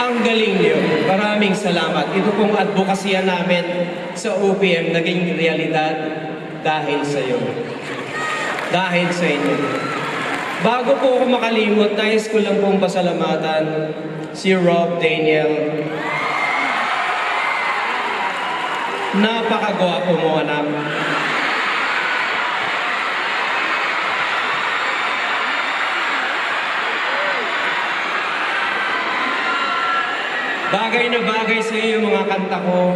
Ang galing niyo. Maraming salamat. Ito pong advokasya namin sa OPM naging realidad dahil sa iyo. Dahil sa inyo. Bago po ako makalimot, nais ko lang pong pasalamatan si Rob Daniel. Napakagwapo mo, anak. Bagay na bagay sa iyo yung mga kanta ko.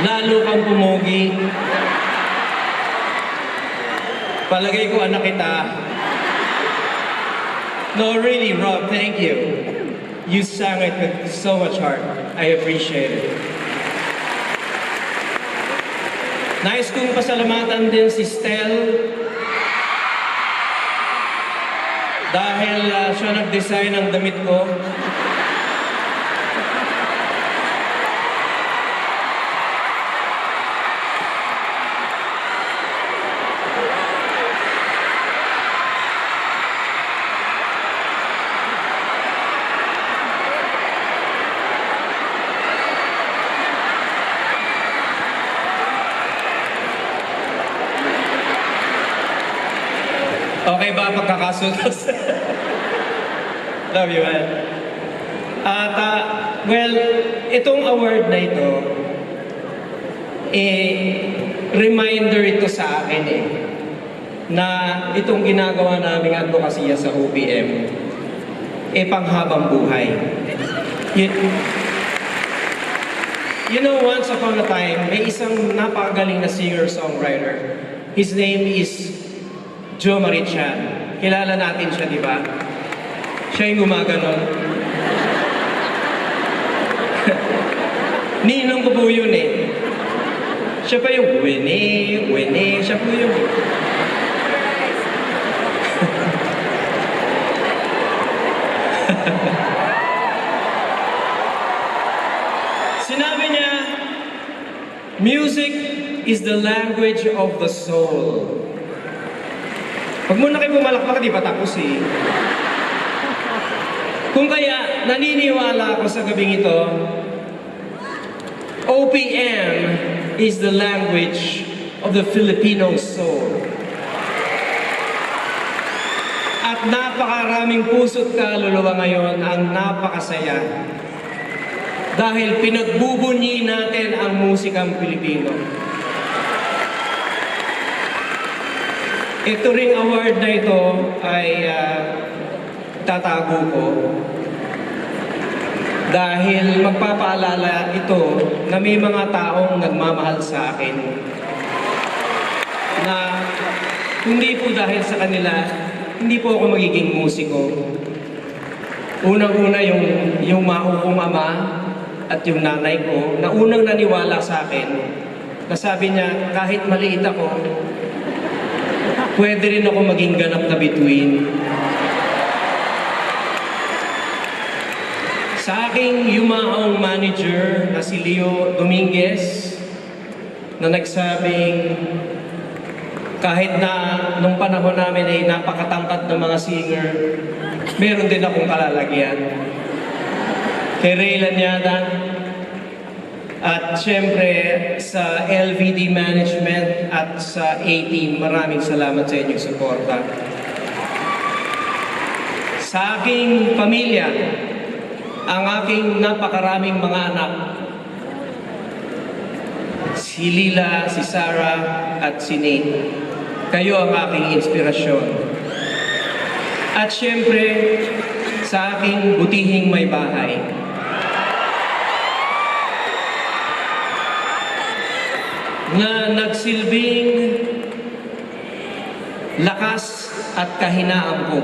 Lalo kang pumugi. Palagay ko anak kita. No, really, Rob, thank you. You sang it with so much heart. I appreciate it. Nice kong pasalamatan din si Stel dahil ah, siya nag-design ng damit ko. Okay ba pagkakasunod? Love you, man. At, ah, well, itong award na ito, eh, reminder ito sa akin eh, na itong ginagawa naming advokasya sa OPM, eh, panghabang buhay. You, you know, once upon a time, may isang napakagaling na singer-songwriter. His name is Joe Marichan. Kilala natin siya, di ba? Siya yung gumaganon. Ninong ko po yun eh. Siya pa yung wene, wene, siya po yung... Sinabi niya, Music is the language of the soul. Huwag muna kayo pumalakpak, di pa tapos eh. Kung kaya naniniwala ako sa gabing ito, OPM is the language of the Filipino soul. At napakaraming puso't kaluluwa ngayon ang napakasaya dahil pinagbubunyi natin ang musikang Pilipino. Ito ring award na ito ay ah, tatago ko. Dahil magpapaalala ito na may mga taong nagmamahal sa akin. Na hindi po dahil sa kanila, hindi po ako magiging musiko. Unang-una yung, yung maukong ama at yung nanay ko na unang naniwala sa akin. Na sabi niya kahit maliit ako, pwede rin ako maging ganap na bituin. Sa aking yumaong manager na si Leo Dominguez na nagsabing kahit na nung panahon namin ay napakatangkat ng mga singer, meron din akong kalalagyan. Kay Ray Lanyada, at syempre sa LVD Management at sa A-Team, maraming salamat sa inyong suporta. Sa aking pamilya, ang aking napakaraming mga anak, si Lila, si Sarah, at si Nate. Kayo ang aking inspirasyon. At syempre, sa aking butihing may bahay. Na nagsilbing lakas at kahinaan ko.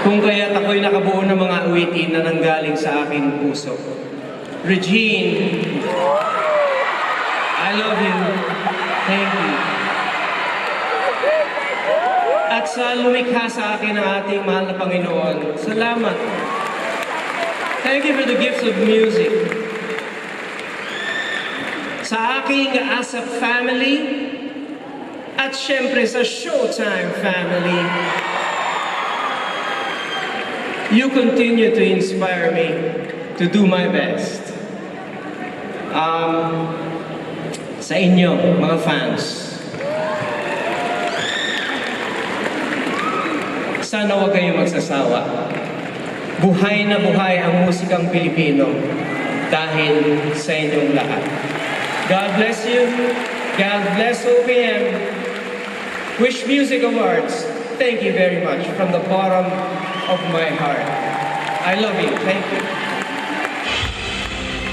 Kung kaya't ako'y nakabuo ng mga awitin na nanggaling sa aking puso. Regine, I love you. Thank you. At sa lumikha sa akin ng ating mahal na Panginoon, salamat. Thank you for the gifts of music. Sa aking ASAP family, at syempre sa Showtime family, You continue to inspire me to do my best. Um, sa inyo, mga fans, sana huwag kayong magsasawa. Buhay na buhay ang musikang Pilipino dahil sa inyong lahat. God bless you. God bless OPM. Wish Music Awards. Thank you very much from the bottom of my heart. I love you. Thank you.